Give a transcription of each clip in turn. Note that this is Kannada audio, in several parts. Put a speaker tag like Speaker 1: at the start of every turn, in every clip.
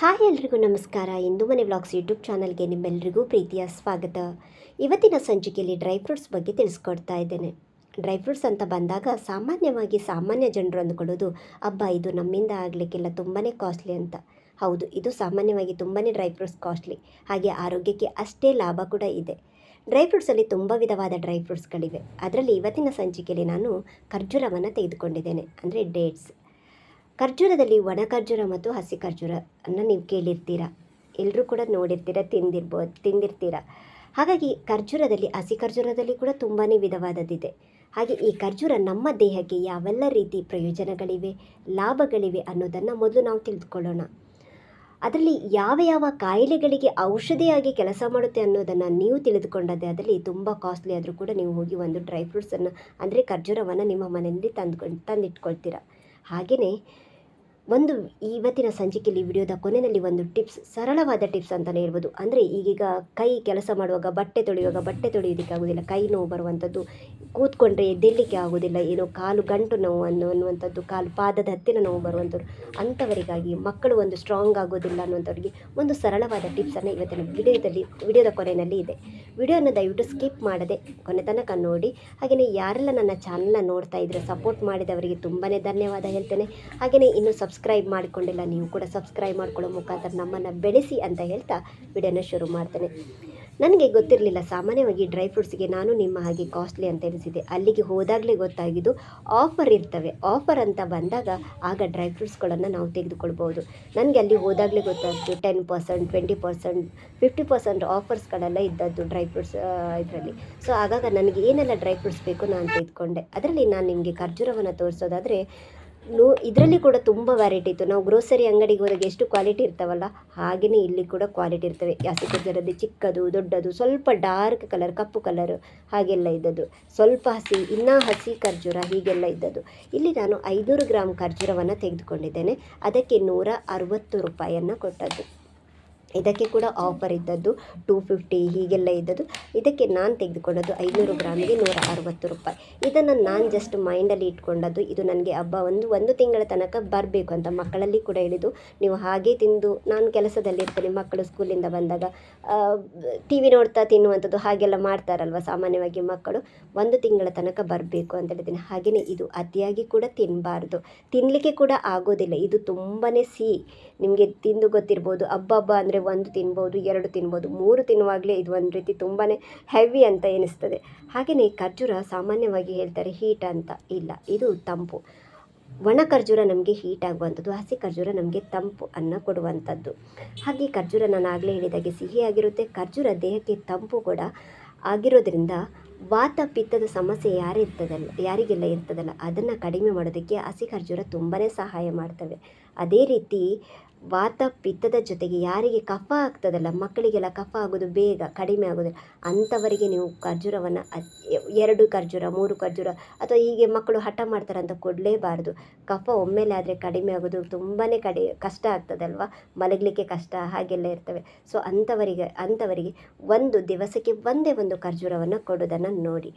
Speaker 1: ಹಾಯ್ ಎಲ್ರಿಗೂ ನಮಸ್ಕಾರ. ಇಂದು ಮನೆ ವ್ಲಾಗ್ಸ್ ಯೂಟ್ಯೂಬ್ ಚಾನಲ್ಗೆ ನಿಮ್ಮೆಲ್ಲರಿಗೂ ಪ್ರೀತಿಯ ಸ್ವಾಗತ. ಇವತ್ತಿನ ಸಂಚಿಕೆಯಲ್ಲಿ ಡ್ರೈ ಫ್ರೂಟ್ಸ್ ಬಗ್ಗೆ ತಿಳಿಸ್ಕೊಡ್ತಾ ಇದ್ದೇನೆ. ಡ್ರೈ ಫ್ರೂಟ್ಸ್ ಅಂತ ಬಂದಾಗ ಸಾಮಾನ್ಯವಾಗಿ ಸಾಮಾನ್ಯ ಜನರು ಅಂದ್ಕೊಳ್ಳೋದು ಹಬ್ಬ ಇದು ನಮ್ಮಿಂದ ಆಗಲಿಕ್ಕೆಲ್ಲ ತುಂಬಾ ಕಾಸ್ಟ್ಲಿ ಅಂತ. ಹೌದು, ಇದು ಸಾಮಾನ್ಯವಾಗಿ ತುಂಬಾ ಡ್ರೈ ಫ್ರೂಟ್ಸ್ ಕಾಸ್ಟ್ಲಿ. ಹಾಗೆ ಆರೋಗ್ಯಕ್ಕೆ ಅಷ್ಟೇ ಲಾಭ ಕೂಡ ಇದೆ. ಡ್ರೈ ಫ್ರೂಟ್ಸಲ್ಲಿ ತುಂಬ ವಿಧವಾದ ಡ್ರೈ ಫ್ರೂಟ್ಸ್ಗಳಿವೆ ಅದರಲ್ಲಿ ಇವತ್ತಿನ ಸಂಚಿಕೆಯಲ್ಲಿ ನಾನು ಖರ್ಜೂರವನ್ನು ತೆಗೆದುಕೊಂಡಿದ್ದೇನೆ. ಅಂದರೆ ಡೇಟ್ಸ್. ಖರ್ಜೂರದಲ್ಲಿ ಒಣ ಖರ್ಜೂರ ಮತ್ತು ಹಸಿ ಖರ್ಜೂರ ಅನ್ನು ನೀವು ಕೇಳಿರ್ತೀರ? ಎಲ್ಲರೂ ಕೂಡ ನೋಡಿರ್ತೀರ ತಿಂದಿರ್ಬೋದು ತಿಂದಿರ್ತೀರ? ಹಾಗಾಗಿ ಖರ್ಜೂರದಲ್ಲಿ, ಹಸಿ ಖರ್ಜೂರದಲ್ಲಿ ಕೂಡ ತುಂಬಾ ವಿಧವಾದದ್ದಿದೆ. ಹಾಗೆ ಈ ಖರ್ಜೂರ ನಮ್ಮ ದೇಹಕ್ಕೆ ಯಾವೆಲ್ಲ ರೀತಿ ಪ್ರಯೋಜನಗಳಿವೆ, ಲಾಭಗಳಿವೆ ಅನ್ನೋದನ್ನು ಮೊದಲು ನಾವು ತಿಳಿದುಕೊಳ್ಳೋಣ ಅದರಲ್ಲಿ ಯಾವ ಯಾವ ಕಾಯಿಲೆಗಳಿಗೆ ಔಷಧಿಯಾಗಿ ಕೆಲಸ ಮಾಡುತ್ತೆ ಅನ್ನೋದನ್ನು ನೀವು ತಿಳಿದುಕೊಂಡದ್ದೇ ಅದರಲ್ಲಿ ತುಂಬ ಕಾಸ್ಟ್ಲಿ ಆದರೂ ಕೂಡ ನೀವು ಹೋಗಿ ಒಂದು ಡ್ರೈ ಫ್ರೂಟ್ಸನ್ನು ಅಂದರೆ ಖರ್ಜೂರವನ್ನು ನಿಮ್ಮ ಮನೆಯಲ್ಲಿ ತಂದುಕೊಂಡು ತಂದಿಟ್ಕೊಳ್ತೀರ. ಹಾಗೆಯೇ ಒಂದು ಇವತ್ತಿನ ಸಂಚಿಕೆಯಲ್ಲಿ ವಿಡಿಯೋದ ಕೊನೆಯಲ್ಲಿ ಒಂದು ಟಿಪ್ಸ್, ಸರಳವಾದ ಟಿಪ್ಸ್ ಅಂತಲೇ ಹೇಳ್ಬೋದು. ಅಂದರೆ ಈಗೀಗ ಕೈ ಕೆಲಸ ಮಾಡುವಾಗ ಬಟ್ಟೆ ತೊಳೆಯುವಾಗ ಬಟ್ಟೆ ತೊಳೆಯೋದಕ್ಕೆ ಆಗೋದಿಲ್ಲ ಕೈ ನೋವು ಬರುವಂಥದ್ದು ಕೂತ್ಕೊಂಡ್ರೆ ಎದ್ದೇಳಲಿಕ್ಕೆ ಆಗೋದಿಲ್ಲ ಏನೋ ಕಾಲು ಗಂಟು ನೋವು ಅನ್ನೋ ಅನ್ನುವಂಥದ್ದು, ಕಾಲು ಪಾದದ ಹತ್ತಿರ ನೋವು ಬರುವಂಥದ್ದು ಅಂಥವರಿಗಾಗಿ ಮಕ್ಕಳು ಒಂದು ಸ್ಟ್ರಾಂಗ್ ಆಗೋದಿಲ್ಲ ಅನ್ನುವಂಥವ್ರಿಗೆ ಒಂದು ಸರಳವಾದ ಟಿಪ್ಸನ್ನು ಇವತ್ತಿನ ವಿಡಿಯೋದಲ್ಲಿ ವಿಡಿಯೋದ ಕೊನೆಯಲ್ಲಿ ಇದೆ. ವಿಡಿಯೋನ ದಯವಿಟ್ಟು ಸ್ಕಿಪ್ ಮಾಡದೆ ಕೊನೆ ತನಕ ನೋಡಿ. ಹಾಗೆಯೇ ಯಾರೆಲ್ಲ ನನ್ನ ಚಾನಲ್ನ ನೋಡ್ತಾ ಇದ್ರೆ ಸಪೋರ್ಟ್ ಮಾಡಿದವರಿಗೆ ತುಂಬಾ ಧನ್ಯವಾದ ಹೇಳ್ತೇನೆ. ಹಾಗೆಯೇ ಇನ್ನೂ ಸಬ್ಸ್ಕ್ರೈಬ್ ಮಾಡಿಕೊಂಡಿಲ್ಲ, ನೀವು ಕೂಡ ಸಬ್ಸ್ಕ್ರೈಬ್ ಮಾಡ್ಕೊಳ್ಳೋ ಮುಖಾಂತರ ನಮ್ಮನ್ನು ಬೆಳೆಸಿ ಅಂತ ಹೇಳ್ತಾ ವಿಡಿಯೋನ ಶುರು ಮಾಡ್ತೇನೆ. ನನಗೆ ಗೊತ್ತಿರಲಿಲ್ಲ. ಸಾಮಾನ್ಯವಾಗಿ ಡ್ರೈ ಫ್ರೂಟ್ಸ್ಗೆ ನಾನು ನಿಮ್ಮ ಹಾಗೆ ಕಾಸ್ಟ್ಲಿ ಅಂತ ಎನಿಸಿದೆ ಅಲ್ಲಿಗೆ ಹೋದಾಗಲೇ ಗೊತ್ತಾಗಿದ್ದು ಆಫರ್ ಇರ್ತವೆ. ಆಫರ್ ಅಂತ ಬಂದಾಗ ಆಗ ಡ್ರೈ ಫ್ರೂಟ್ಸ್ಗಳನ್ನು ನಾವು ತೆಗೆದುಕೊಳ್ಬೋದು ನನಗೆ ಅಲ್ಲಿ ಹೋದಾಗಲೇ ಗೊತ್ತಾಗ್ತು. Ten percent, twenty percent, fifty percent ಆಫರ್ಸ್ಗಳೆಲ್ಲ ಇದ್ದದ್ದು ಡ್ರೈ ಫ್ರೂಟ್ಸ್ ಇದರಲ್ಲಿ. ಸೊ, ಆಗಾಗ ನನಗೆ ಏನೆಲ್ಲ ಡ್ರೈ ಫ್ರೂಟ್ಸ್ ಬೇಕು ನಾನು ತೆಗೆದುಕೊಂಡೆ. ಅದರಲ್ಲಿ ನಾನು ನಿಮಗೆ ಖರ್ಜೂರವನ್ನು ತೋರಿಸೋದಾದರೆ ನೋ ಇದರಲ್ಲಿ ಕೂಡ ತುಂಬ ವೆರೈಟಿ ಇತ್ತು. ನಾವು ಗ್ರೋಸರಿ ಅಂಗಡಿಗೆ ಹೋದಾಗ ಎಷ್ಟು ಕ್ವಾಲಿಟಿ ಇರ್ತಾವಲ್ಲ ಹಾಗೆಯೇ ಇಲ್ಲಿ ಕೂಡ ಕ್ವಾಲಿಟಿ ಇರ್ತವೆ. ಹಸಿ ಖರ್ಜೂರದ್ದು ಚಿಕ್ಕದು, ದೊಡ್ಡದು, ಸ್ವಲ್ಪ ಡಾರ್ಕ್ ಕಲರ್ ಕಪ್ಪು ಕಲರ್ ಹಾಗೆಲ್ಲ ಇದ್ದದ್ದು. ಸ್ವಲ್ಪ ಹಸಿ, ಇನ್ನೂ ಹಸಿ ಖರ್ಜೂರ ಹೀಗೆಲ್ಲ ಇದ್ದದ್ದು. ಇಲ್ಲಿ ನಾನು ಐನೂರು ಗ್ರಾಮ್ ಖರ್ಜೂರವನ್ನು ತೆಗೆದುಕೊಂಡಿದ್ದೇನೆ. ಅದಕ್ಕೆ ನೂರ ಅರವತ್ತು ರೂಪಾಯಿಯನ್ನು ಕೊಟ್ಟದ್ದು. ಇದಕ್ಕೆ ಕೂಡ ಆಫರ್ ಇದ್ದದ್ದು ಟೂ ಫಿಫ್ಟಿ ಹೀಗೆಲ್ಲ ಇದ್ದದ್ದು. ಇದಕ್ಕೆ ನಾನು ತೆಗೆದುಕೊಂಡದ್ದು ಐನೂರು ಗ್ರಾಮಿಗೆ ನೂರ ಅರವತ್ತು ರೂಪಾಯಿ. ಇದನ್ನು ನಾನು ಜಸ್ಟ್ ಮೈಂಡಲ್ಲಿ ಇಟ್ಕೊಂಡದ್ದು ಇದು ನನಗೆ ಹಬ್ಬ ಒಂದು ಒಂದು ತಿಂಗಳ ತನಕ ಬರಬೇಕು ಅಂತ ಮಕ್ಕಳಲ್ಲಿ ಕೂಡ ಹೇಳಿದ್ದು. ನೀವು ಹಾಗೆ ತಿಂದು ನಾನು ಕೆಲಸದಲ್ಲಿ ಇರ್ತೇನೆ, ಮಕ್ಕಳು ಸ್ಕೂಲಿಂದ ಬಂದಾಗ ಟಿ ವಿ ನೋಡ್ತಾ ತಿನ್ನುವಂಥದ್ದು ಹಾಗೆಲ್ಲ ಮಾಡ್ತಾರಲ್ವ ಸಾಮಾನ್ಯವಾಗಿ ಮಕ್ಕಳು. ಒಂದು ತಿಂಗಳ ತನಕ ಬರಬೇಕು ಅಂತ ಹೇಳ್ತೀನಿ ಹಾಗೆಯೇ ಇದು ಅತಿಯಾಗಿ ಕೂಡ ತಿನ್ನಬಾರ್ದು ತಿನ್ನಲಿಕ್ಕೆ ಕೂಡ ಆಗೋದಿಲ್ಲ. ಇದು ತುಂಬಾ ಸಿಹಿ ನಿಮಗೆ ತಿಂದು ಗೊತ್ತಿರ್ಬೋದು. ಹಬ್ಬ ಹಬ್ಬ ಅಂದರೆ ಒಂದು ತಿನ್ಬೋದು, ಎರಡು ತಿನ್ಬೋದು, ಮೂರು ತಿನ್ನುವಾಗಲೇ ಇದು ಒಂದು ರೀತಿ ತುಂಬಾ ಹೆವಿ ಅಂತ ಎನಿಸ್ತದೆ. ಹಾಗೆಯೇ ಖರ್ಜೂರ ಸಾಮಾನ್ಯವಾಗಿ ಹೇಳ್ತಾರೆ ಹೀಟ್ ಅಂತ. ಇಲ್ಲ, ಇದು ತಂಪು. ಒಣ ಖರ್ಜೂರ ನಮಗೆ ಹೀಟ್ ಆಗುವಂಥದ್ದು, ಹಸಿ ಖರ್ಜೂರ ನಮಗೆ ತಂಪು ಅನ್ನ ಕೊಡುವಂಥದ್ದು. ಹಾಗೆ ಖರ್ಜೂರ ನಾನು ಆಗಲೇ ಹೇಳಿದಾಗೆ ಸಿಹಿಯಾಗಿರುತ್ತೆ ಖರ್ಜೂರ ದೇಹಕ್ಕೆ ತಂಪು ಕೂಡ ಆಗಿರೋದ್ರಿಂದ ವಾತ ಪಿತ್ತದ ಸಮಸ್ಯೆ ಯಾರಿರ್ತದಲ್ಲ, ಯಾರಿಗೆಲ್ಲ ಇರ್ತದಲ್ಲ, ಅದನ್ನು ಕಡಿಮೆ ಮಾಡೋದಕ್ಕೆ ಹಸಿ ಖರ್ಜೂರ ತುಂಬಾ ಸಹಾಯ ಮಾಡ್ತವೆ. ಅದೇ ರೀತಿ ವಾತ ಪಿತ್ತದ ಜೊತೆಗೆ ಯಾರಿಗೆ ಕಫ ಆಗ್ತದಲ್ಲ, ಮಕ್ಕಳಿಗೆಲ್ಲ ಕಫ ಆಗೋದು ಬೇಗ, ಕಡಿಮೆ ಆಗೋದಿಲ್ಲ. ಅಂಥವರಿಗೆ ನೀವು ಖರ್ಜೂರವನ್ನು, ಎರಡು ಖರ್ಜೂರ, ಮೂರು ಖರ್ಜೂರ ಅಥವಾ ಹೀಗೆ ಮಕ್ಕಳು ಹಠ ಮಾಡ್ತಾರೆ ಅಂತ ಕೊಡಲೇಬಾರ್ದು. ಕಫ ಒಮ್ಮೆಲೆ ಆದರೆ ಕಡಿಮೆ ಆಗೋದು ತುಂಬಾ ಕಡಿ, ಕಷ್ಟ ಆಗ್ತದಲ್ವ? ಮಲಗಲಿಕ್ಕೆ ಕಷ್ಟ, ಹಾಗೆಲ್ಲ ಇರ್ತವೆ. ಸೊ ಅಂಥವರಿಗೆ ಅಂಥವರಿಗೆ ಒಂದು ದಿವಸಕ್ಕೆ ಒಂದೇ ಒಂದು ಖರ್ಜೂರವನ್ನು ಕೊಡೋದನ್ನು ನೋಡಿ.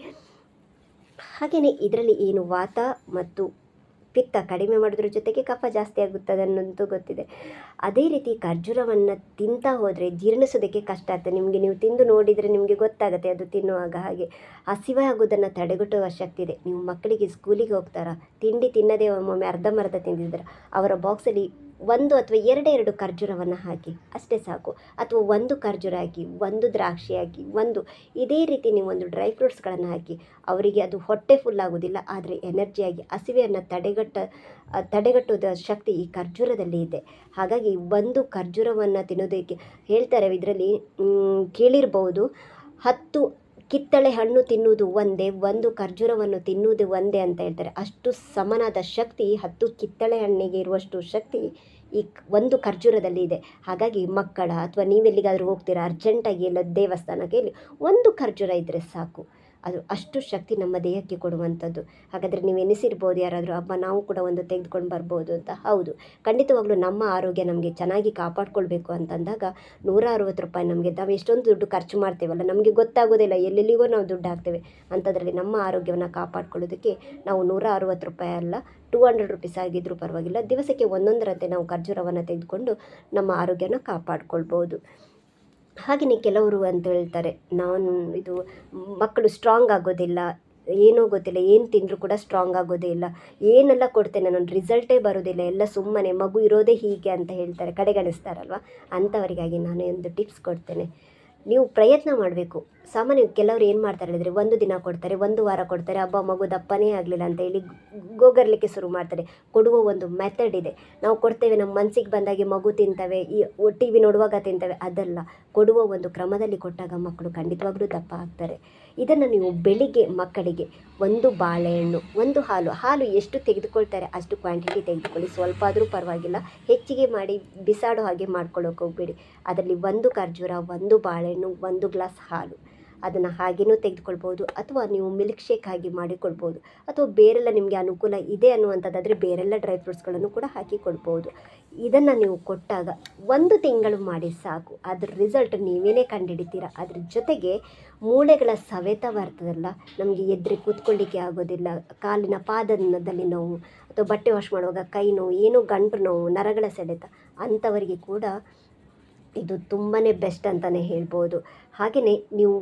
Speaker 1: ಹಾಗೆಯೇ ಇದರಲ್ಲಿ ಏನು ವಾತ ಮತ್ತು ಪಿತ್ತ ಕಡಿಮೆ ಮಾಡೋದ್ರ ಜೊತೆಗೆ ಕಫ ಜಾಸ್ತಿ ಆಗುತ್ತದೆ ಅನ್ನೋದು ಗೊತ್ತಿದೆ. ಅದೇ ರೀತಿ ಖರ್ಜೂರವನ್ನು ತಿಂತಾ ಹೋದರೆ ಜೀರ್ಣಿಸೋದಕ್ಕೆ ಕಷ್ಟ ಆಗ್ತದೆ. ನಿಮಗೆ ನೀವು ತಿಂದು ನೋಡಿದರೆ ನಿಮಗೆ ಗೊತ್ತಾಗುತ್ತೆ ಅದು ತಿನ್ನುವಾಗ ಹಾಗೆ. ಹಸಿವೆ ಆಗೋದನ್ನು ತಡೆಗಟ್ಟುವ ಶಕ್ತಿ ಇದೆ. ನೀವು ಮಕ್ಕಳಿಗೆ ಸ್ಕೂಲಿಗೆ ಹೋಗ್ತಾರಾ? ತಿಂಡಿ ತಿನ್ನದೇ ಒಮ್ಮೊಮ್ಮೆ ಅರ್ಧಂಬರ್ಧ ತಿಂದಿದ್ದಾರೆ? ಅವರ ಬಾಕ್ಸಲ್ಲಿ ಒಂದು ಅಥವಾ ಎರಡೆರಡು ಎರಡು ಖರ್ಜೂರವನ್ನು ಹಾಕಿ, ಅಷ್ಟೇ ಸಾಕು. ಅಥವಾ ಒಂದು ಖರ್ಜೂರ ಹಾಕಿ, ಒಂದು ದ್ರಾಕ್ಷಿ ಹಾಕಿ, ಒಂದು ಇದೇ ರೀತಿ ನೀವು ಒಂದು ಡ್ರೈ ಫ್ರೂಟ್ಸ್ಗಳನ್ನು ಹಾಕಿ, ಅವರಿಗೆ ಅದು ಹೊಟ್ಟೆ ಫುಲ್ ಆಗೋದಿಲ್ಲ, ಆದರೆ ಎನರ್ಜಿಯಾಗಿ ಹಸಿವೆಯನ್ನು ತಡೆಗಟ್ಟ ತಡೆಗಟ್ಟುವುದ ಶಕ್ತಿ ಈ ಖರ್ಜೂರದಲ್ಲಿ ಇದೆ. ಹಾಗಾಗಿ ಒಂದು ಖರ್ಜೂರವನ್ನು ತಿನ್ನೋದಕ್ಕೆ ಹೇಳ್ತಾರೆ, ಇದರಲ್ಲಿ ಕೇಳಿರ್ಬೋದು, ಹತ್ತು ಕಿತ್ತಳೆ ಹಣ್ಣು ತಿನ್ನುವುದು ಒಂದೇ, ಒಂದು ಖರ್ಜೂರವನ್ನು ತಿನ್ನುವುದು ಒಂದೇ ಅಂತ ಹೇಳ್ತಾರೆ. ಅಷ್ಟು ಸಮನಾದ ಶಕ್ತಿ, ಹತ್ತು ಕಿತ್ತಳೆ ಹಣ್ಣಿಗೆ ಇರುವಷ್ಟು ಶಕ್ತಿ ಈ ಒಂದು ಖರ್ಜೂರದಲ್ಲಿ ಇದೆ. ಹಾಗಾಗಿ ಮಕ್ಕಳ ಅಥವಾ ನೀವೆಲ್ಲಿಗಾದರೂ ಹೋಗ್ತೀರಾ, ಅರ್ಜೆಂಟಾಗಿ ಎಲ್ಲ ದೇವಸ್ಥಾನಕ್ಕೆ ಒಂದು ಖರ್ಜೂರ ಇದ್ದರೆ ಸಾಕು. ಅದು ಅಷ್ಟು ಶಕ್ತಿ ನಮ್ಮ ದೇಹಕ್ಕೆ ಕೊಡುವಂಥದ್ದು. ಹಾಗಾದರೆ ನೀವು ಎನಿಸಿರ್ಬೋದು ಯಾರಾದರೂ ಹಬ್ಬ ನಾವು ಕೂಡ ಒಂದು ತೆಗೆದುಕೊಂಡು ಬರ್ಬೋದು ಅಂತ. ಹೌದು. ಖಂಡಿತವಾಗ್ಲೂ ನಮ್ಮ ಆರೋಗ್ಯ ನಮಗೆ ಚೆನ್ನಾಗಿ ಕಾಪಾಡ್ಕೊಳ್ಬೇಕು ಅಂತಂದಾಗ ನೂರ ಅರವತ್ತು ರೂಪಾಯಿ ನಮಗೆ ನಾವು ಎಷ್ಟೊಂದು ದುಡ್ಡು ಖರ್ಚು ಮಾಡ್ತೇವಲ್ಲ, ನಮಗೆ ಗೊತ್ತಾಗೋದಿಲ್ಲ, ಎಲ್ಲೆಲ್ಲಿಗೋ ನಾವು ದುಡ್ಡು ಹಾಕ್ತೇವೆ. ಅಂಥದ್ರಲ್ಲಿ ನಮ್ಮ ಆರೋಗ್ಯವನ್ನು ಕಾಪಾಡ್ಕೊಳ್ಳೋದಕ್ಕೆ ನಾವು ನೂರ ಅರವತ್ತು ರೂಪಾಯಿ ಅಲ್ಲ, ಟೂ ಹಂಡ್ರೆಡ್ ರುಪೀಸ್ ಆಗಿದ್ದರೂ ಪರವಾಗಿಲ್ಲ, ದಿವಸಕ್ಕೆ ಒಂದೊಂದರಂತೆ ನಾವು ಖರ್ಜೂರವನ್ನು ತೆಗೆದುಕೊಂಡು ನಮ್ಮ ಆರೋಗ್ಯನ ಕಾಪಾಡ್ಕೊಳ್ಬೋದು. ಹಾಗೆಯೇ ಕೆಲವರು ಅಂತ ಹೇಳ್ತಾರೆ. ನಾನು ಇದು ಮಕ್ಕಳು ಸ್ಟ್ರಾಂಗ್ ಆಗೋದಿಲ್ಲ, ಏನೂ ಗೊತ್ತಿಲ್ಲ, ಏನು ತಿಂದರೂ ಕೂಡ ಸ್ಟ್ರಾಂಗ್ ಆಗೋದೇ ಇಲ್ಲ, ಏನೆಲ್ಲ ಕೊಡ್ತೇನೆ ನಾನು ರಿಸಲ್ಟೇ ಬರೋದಿಲ್ಲ, ಎಲ್ಲ ಸುಮ್ಮನೆ ಮಗು ಇರೋದೇ ಹೀಗೆ ಅಂತ ಹೇಳ್ತಾರೆ, ಕಡೆಗಣಿಸ್ತಾರಲ್ವ? ಅಂಥವರಿಗಾಗಿ ನಾನು ಒಂದು ಟಿಪ್ಸ್ ಕೊಡ್ತೇನೆ. ನೀವು ಪ್ರಯತ್ನ ಮಾಡಬೇಕು. ಸಾಮಾನ್ಯ ಕೆಲವರು ಏನು ಮಾಡ್ತಾರೆ ಹೇಳಿದರೆ, ಒಂದು ದಿನ ಕೊಡ್ತಾರೆ, ಒಂದು ವಾರ ಕೊಡ್ತಾರೆ, ಹಬ್ಬ ಮಗು ದಪ್ಪನೇ ಆಗಲಿಲ್ಲ ಅಂತ ಹೇಳಿ ಗೋಗರ್ಲಿಕ್ಕೆ ಶುರು ಮಾಡ್ತಾರೆ. ಕೊಡುವ ಒಂದು ಮೆಥಡ್ ಇದೆ. ನಾವು ಕೊಡ್ತೇವೆ, ನಮ್ಮ ಮನಸ್ಸಿಗೆ ಬಂದಾಗ ಮಗು ತಿಂತವೆ, ಈ ಟಿ ವಿ ನೋಡುವಾಗ ತಿಂತವೆ, ಅದಲ್ಲ. ಕೊಡುವ ಒಂದು ಕ್ರಮದಲ್ಲಿ ಕೊಟ್ಟಾಗ ಮಕ್ಕಳು ಖಂಡಿತವಾಗ್ಲೂ ದಪ್ಪ ಆಗ್ತಾರೆ. ಇದನ್ನು ನೀವು ಬೆಳಿಗ್ಗೆ ಮಕ್ಕಳಿಗೆ ಒಂದು ಬಾಳೆಹಣ್ಣು, ಒಂದು ಹಾಲು ಹಾಲು ಎಷ್ಟು ತೆಗೆದುಕೊಳ್ತಾರೆ ಅಷ್ಟು ಕ್ವಾಂಟಿಟಿ ತೆಗೆದುಕೊಳ್ಳಿ. ಸ್ವಲ್ಪ ಆದರೂ ಪರವಾಗಿಲ್ಲ, ಹೆಚ್ಚಿಗೆ ಮಾಡಿ ಬಿಸಾಡೋ ಹಾಗೆ ಮಾಡ್ಕೊಳ್ಳೋಕೆ ಹೋಗಬೇಡಿ. ಅದರಲ್ಲಿ ಒಂದು ಖರ್ಜೂರ, ಒಂದು ಬಾಳೆಹಣ್ಣು, ಒಂದು ಗ್ಲಾಸ್ ಹಾಲು. ಅದನ್ನು ಹಾಗೇನೂ ತೆಗೆದುಕೊಳ್ಬೋದು ಅಥವಾ ನೀವು ಮಿಲ್ಕ್ ಶೇಕ್ ಆಗಿ ಮಾಡಿಕೊಳ್ಬೋದು ಅಥವಾ ಬೇರೆಲ್ಲ ನಿಮಗೆ ಅನುಕೂಲ ಇದೆ ಅನ್ನುವಂಥದ್ದಾದರೆ ಬೇರೆಲ್ಲ ಡ್ರೈ ಫ್ರೂಟ್ಸ್ಗಳನ್ನು ಕೂಡ ಹಾಕಿ ಕೊಡ್ಬೋದು ಇದನ್ನು ನೀವು ಕೊಟ್ಟಾಗ ಒಂದು ತಿಂಗಳು ಮಾಡಿ ಸಾಕು. ಅದ್ರ ರಿಸಲ್ಟ್ ನೀವೇನೇ ಕಂಡುಹಿಡಿತೀರ? ಅದ್ರ ಜೊತೆಗೆ ಮೂಳೆಗಳ ಸವೆತ ಬರ್ತದಲ್ಲ, ನಮಗೆ ಎದ್ರೆ ಕೂತ್ಕೊಳ್ಳಿಕ್ಕೆ ಆಗೋದಿಲ್ಲ, ಕಾಲಿನ ಪಾದನದಲ್ಲಿ ನೋವು ಅಥವಾ ಬಟ್ಟೆ ವಾಶ್ ಮಾಡುವಾಗ ಕೈ ನೋವು, ಏನೋ ಗಂಟು ನೋವು, ನರಗಳ ಸೆಳೆತ ಅಂಥವರಿಗೆ ಕೂಡ ಇದು ತುಂಬಾ ಬೆಸ್ಟ್ ಅಂತಲೇ ಹೇಳ್ಬೋದು ಹಾಗೆಯೇ ನೀವು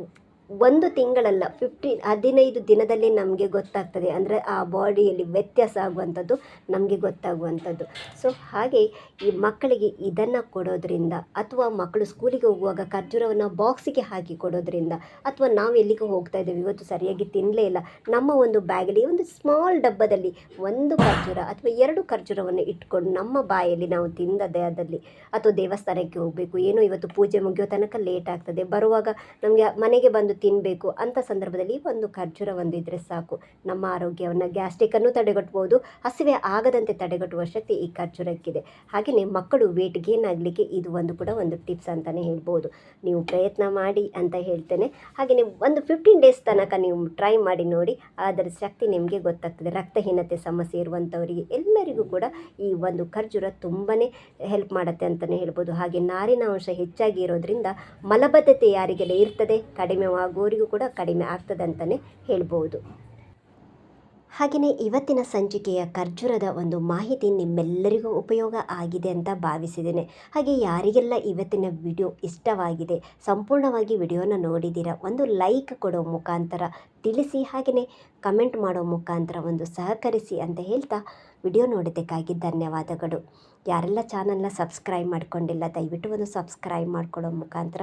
Speaker 1: ಒಂದು ತಿಂಗಳಲ್ಲ ಫಿಫ್ಟೀನ್ ಹದಿನೈದು ದಿನದಲ್ಲಿ ನಮಗೆ ಗೊತ್ತಾಗ್ತದೆ. ಅಂದರೆ ಆ ಬಾಡಿಯಲ್ಲಿ ವ್ಯತ್ಯಾಸ ಆಗುವಂಥದ್ದು ನಮಗೆ ಗೊತ್ತಾಗುವಂಥದ್ದು. ಸೊ ಹಾಗೆ ಈ ಮಕ್ಕಳಿಗೆ ಇದನ್ನು ಕೊಡೋದ್ರಿಂದ ಅಥವಾ ಮಕ್ಕಳು ಸ್ಕೂಲಿಗೆ ಹೋಗುವಾಗ ಖರ್ಜೂರವನ್ನು ಬಾಕ್ಸಿಗೆ ಹಾಕಿ ಕೊಡೋದ್ರಿಂದ ಅಥವಾ ನಾವು ಎಲ್ಲಿಗೆ ಹೋಗ್ತಾ ಇದ್ದೇವೆ, ಇವತ್ತು ಸರಿಯಾಗಿ ತಿನ್ನಲೇ ಇಲ್ಲ, ನಮ್ಮ ಒಂದು ಬ್ಯಾಗಲ್ಲಿ ಒಂದು ಸ್ಮಾಲ್ ಡಬ್ಬದಲ್ಲಿ ಒಂದು ಖರ್ಜೂರ ಅಥವಾ ಎರಡು ಖರ್ಜೂರವನ್ನು ಇಟ್ಕೊಂಡು ನಮ್ಮ ಬಾಯಲ್ಲಿ ನಾವು ತಿಂದದೇ ಅದಲ್ಲಿ ಅಥವಾ ದೇವಸ್ಥಾನಕ್ಕೆ ಹೋಗಬೇಕು, ಏನೋ ಇವತ್ತು ಪೂಜೆ ಮುಗಿಯೋ ತನಕ ಲೇಟ್ ಆಗ್ತದೆ, ಬರುವಾಗ ನಮಗೆ ಮನೆಗೆ ಬಂದು ತಿನ್ನಬೇಕು ಅಂಥ ಸಂದರ್ಭದಲ್ಲಿ ಒಂದು ಖರ್ಜೂರ ಒಂದು ಇದ್ದರೆ ಸಾಕು. ನಮ್ಮ ಆರೋಗ್ಯವನ್ನು ಗ್ಯಾಸ್ಟ್ರಿಕನ್ನು ತಡೆಗಟ್ಬೋದು, ಹಸಿವೆ ಆಗದಂತೆ ತಡೆಗಟ್ಟುವ ಶಕ್ತಿ ಈ ಖರ್ಜೂರಕ್ಕಿದೆ. ಹಾಗೆಯೇ ಮಕ್ಕಳು ವೇಟ್ ಗೇನ್ ಆಗಲಿಕ್ಕೆ ಇದು ಒಂದು ಕೂಡ ಒಂದು ಟಿಪ್ಸ್ ಅಂತಲೇ ಹೇಳ್ಬೋದು. ನೀವು ಪ್ರಯತ್ನ ಮಾಡಿ ಅಂತ ಹೇಳ್ತೇನೆ. ಹಾಗೆಯೇ ಒಂದು ಫಿಫ್ಟೀನ್ ಡೇಸ್ ತನಕ ನೀವು ಟ್ರೈ ಮಾಡಿ ನೋಡಿ, ಅದರ ಶಕ್ತಿ ನಿಮಗೆ ಗೊತ್ತಾಗ್ತದೆ. ರಕ್ತಹೀನತೆ ಸಮಸ್ಯೆ ಇರುವಂಥವರಿಗೆ ಎಲ್ಲರಿಗೂ ಕೂಡ ಈ ಒಂದು ಖರ್ಜೂರ ತುಂಬಾ ಹೆಲ್ಪ್ ಮಾಡುತ್ತೆ ಅಂತಲೇ ಹೇಳ್ಬೋದು. ಹಾಗೆ ನಾರಿನ ಅಂಶ ಹೆಚ್ಚಾಗಿ ಇರೋದ್ರಿಂದ ಮಲಬದ್ಧತೆ ಯಾರಿಗೆಲ್ಲ ಇರ್ತದೆ, ಕಡಿಮೆ ಆಗೋರಿಗೂ ಕೂಡ ಕಡಿಮೆ ಆಗ್ತದೆ ಅಂತಲೇ ಹೇಳ್ಬೋದು. ಹಾಗೆಯೇ ಇವತ್ತಿನ ಸಂಚಿಕೆಯ ಖರ್ಜೂರದ ಒಂದು ಮಾಹಿತಿ ನಿಮ್ಮೆಲ್ಲರಿಗೂ ಉಪಯೋಗ ಆಗಿದೆ ಅಂತ ಭಾವಿಸಿದ್ದೇನೆ. ಹಾಗೆ ಯಾರಿಗೆಲ್ಲ ಇವತ್ತಿನ ವಿಡಿಯೋ ಇಷ್ಟವಾಗಿದೆ, ಸಂಪೂರ್ಣವಾಗಿ ವಿಡಿಯೋನ ನೋಡಿದ್ದೀರಾ, ಒಂದು ಲೈಕ್ ಕೊಡೋ ಮುಖಾಂತರ ತಿಳಿಸಿ, ಹಾಗೆಯೇ ಕಮೆಂಟ್ ಮಾಡೋ ಮುಖಾಂತರ ಒಂದು ಸಹಕರಿಸಿ ಅಂತ ಹೇಳ್ತಾ ವಿಡಿಯೋ ನೋಡಿದ್ದಕ್ಕಾಗಿ ಧನ್ಯವಾದಗಳು. ಯಾರೆಲ್ಲ ಚಾನಲ್ನ ಸಬ್ಸ್ಕ್ರೈಬ್ ಮಾಡಿಕೊಂಡಿಲ್ಲ, ದಯವಿಟ್ಟು ಒಂದು ಸಬ್ಸ್ಕ್ರೈಬ್ ಮಾಡ್ಕೊಳ್ಳೋ ಮುಖಾಂತರ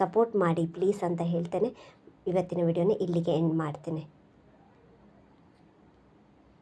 Speaker 1: ಸಪೋರ್ಟ್ ಮಾಡಿ ಪ್ಲೀಸ್ ಅಂತ ಹೇಳ್ತೇನೆ. ಇವತ್ತಿನ ವಿಡಿಯೋನ ಇಲ್ಲಿಗೆ ಎಂಡ್ ಮಾಡ್ತೇನೆ.